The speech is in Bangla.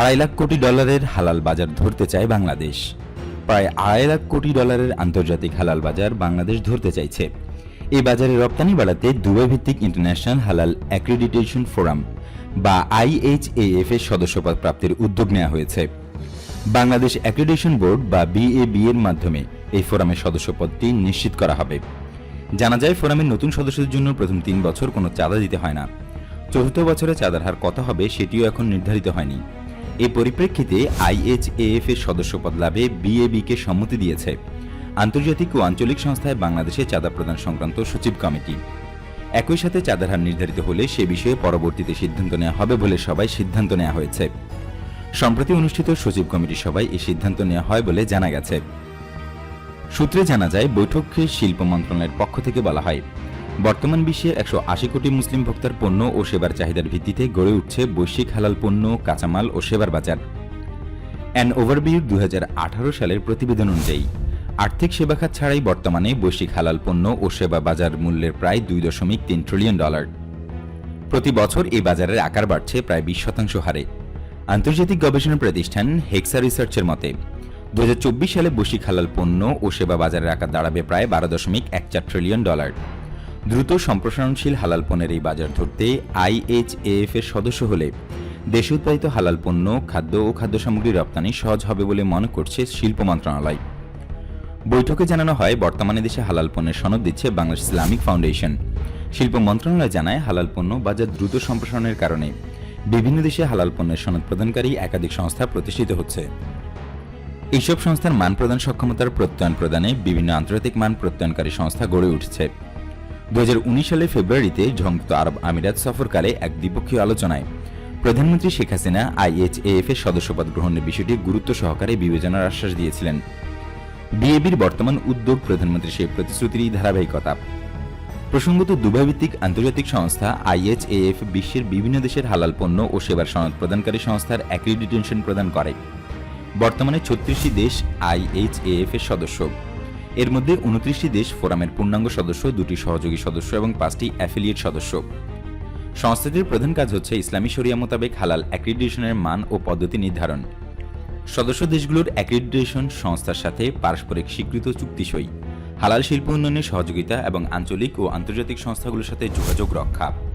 আড়াই লাখ কোটি ডলারের হালাল বাজার ধরতে চায় বাংলাদেশ। প্রায় আড়াই লাখ কোটি ডলারের আন্তর্জাতিক হালাল বাজার বাংলাদেশ ধরতে চাইছে। এই বাজারে রপ্তানি বাড়াতে দুবাই ভিত্তিক ইন্টারন্যাশনাল হালাল অ্যাক্রিডিটেশন ফোরাম, বা আইএইচএএফ এর সদস্যপদ প্রাপ্তির উদ্যোগ নেওয়া হয়েছে। বাংলাদেশ অ্যাক্রিডিটেশন বোর্ড, বা বিএবি এর মাধ্যমে এই ফোরামের সদস্যপদটি নিশ্চিত করা হবে। জানা যায়, ফোরামের নতুন সদস্যদের জন্য প্রথম তিন বছর কোনো চাঁদা দিতে হয় না। চতুর্থ বছরে চাঁদার হার কত হবে সেটিও এখন নির্ধারিত হয়নি। এই পরিপ্রেক্ষিতে আইএইচএএফ এর সদস্যপদ লাভে বিএবি কে সম্মতি দিয়েছে। আন্তর্জাতিক ও আঞ্চলিক সংস্থায় বাংলাদেশে চাঁদা প্রদান সংক্রান্ত সচিব কমিটি। একই সাথে চাঁদার হার নির্ধারিত হলে সে বিষয়ে পরবর্তীতে সিদ্ধান্ত নেওয়া হবে বলে সবাই সিদ্ধান্ত নেওয়া হয়েছে। সম্প্রতি অনুষ্ঠিত সচিব কমিটির সভায় এই সিদ্ধান্ত নেওয়া হয় বলে জানা গেছে। সূত্রে জানা যায় বৈঠকে শিল্প মন্ত্রণালয়ের পক্ষ থেকে বলা হয়। বর্তমান বিশ্বে একশো আশি কোটি মুসলিম ভোক্তার পণ্য ও সেবার চাহিদার ভিত্তিতে গড়ে উঠছে বৈশ্বিক হালাল পণ্য, কাঁচামাল ও সেবার বাজার। অ্যান ওভারভিউ দু হাজার আঠারো সালের প্রতিবেদন অনুযায়ী, আর্থিক সেবা খাত ছাড়াই বর্তমানে বৈশ্বিক হালাল পণ্য ও সেবা বাজার মূল্যের প্রায় দুই দশমিক তিন ট্রিলিয়ন ডলার প্রতি বছর এই বাজারের আকার বাড়ছে প্রায় বিশ শতাংশ হারে। আন্তর্জাতিক গবেষণা প্রতিষ্ঠান হেক্সা রিসার্চের মতে দুহাজার চব্বিশ সালে বৈশ্বিক হালাল পণ্য ও সেবা বাজারের আকার দাঁড়াবে প্রায় বারো দশমিক এক চার ট্রিলিয়ন ডলার দ্রুত সম্প্রসারণশীল হালাল পণ্যের এই বাজার ধরতে আইএইচএএফ এর সদস্য হলে দেশে উৎপাদিত হালাল পণ্য, খাদ্য ও খাদ্য সামগ্রী রপ্তানি সহজ হবে বলে মনে করছে শিল্প মন্ত্রণালয়। বৈঠকে জানানো হয়, বর্তমানে দেশে হালাল পণ্যের সনদ দিচ্ছে বাংলাদেশ ইসলামিক ফাউন্ডেশন। শিল্প মন্ত্রণালয় জানায়, হালাল পণ্য বাজার দ্রুত সম্প্রসারণের কারণে বিভিন্ন দেশে হালাল পণ্যের সনদ প্রদানকারী একাধিক সংস্থা প্রতিষ্ঠিত হচ্ছে। এইসব সংস্থার মান প্রদান সক্ষমতার প্রত্যয়ন প্রদানে বিভিন্ন আন্তর্জাতিক মান প্রত্যয়নকারী সংস্থা গড়ে উঠছে। দু সালে ফেব্রুয়ারিতে সংযুক্ত আরব আমিরাত সফরকালে এক দ্বিপক্ষীয় আলোচনায় প্রধানমন্ত্রী শেখ হাসিনা আইএইচএএফ এর সদস্যপদ গ্রহণের বিষয়টি গুরুত্ব সহকারে বিবেচনার আশ্বাস দিয়েছিলেন। বিএবির বর্তমান উদ্যোগ প্রধানমন্ত্রীর সেই প্রতিশ্রুতিরই ধারাবাহিকতা। প্রসঙ্গত দুবাই ভিত্তিক আন্তর্জাতিক সংস্থা আইএইচএএফ বিশ্বের বিভিন্ন দেশের হালাল পণ্য ও সেবার সনদ প্রদানকারী সংস্থার অ্যাক্রিডিটেশন প্রদান করে। বর্তমানে ছত্রিশটি দেশ আইএইচএএফ এর সদস্য। এর মধ্যে উনত্রিশটি দেশ ফোরামের পূর্ণাঙ্গ সদস্য, দুটি সহযোগী সদস্য এবং পাঁচটি অ্যাফিলিয়েট সদস্য। সংস্থাটির প্রধান কাজ হচ্ছে ইসলামী শরিয়া মোতাবেক হালাল অ্যাক্রিডিটেশনের মান ও পদ্ধতি নির্ধারণ। সদস্য দেশগুলোর অ্যাক্রিডিটেশন সংস্থার সাথে পারস্পরিক স্বীকৃত চুক্তি সই, হালাল শিল্প উন্নয়নে সহযোগিতা এবং আঞ্চলিক ও আন্তর্জাতিক সংস্থাগুলোর সাথে যোগাযোগ রক্ষা।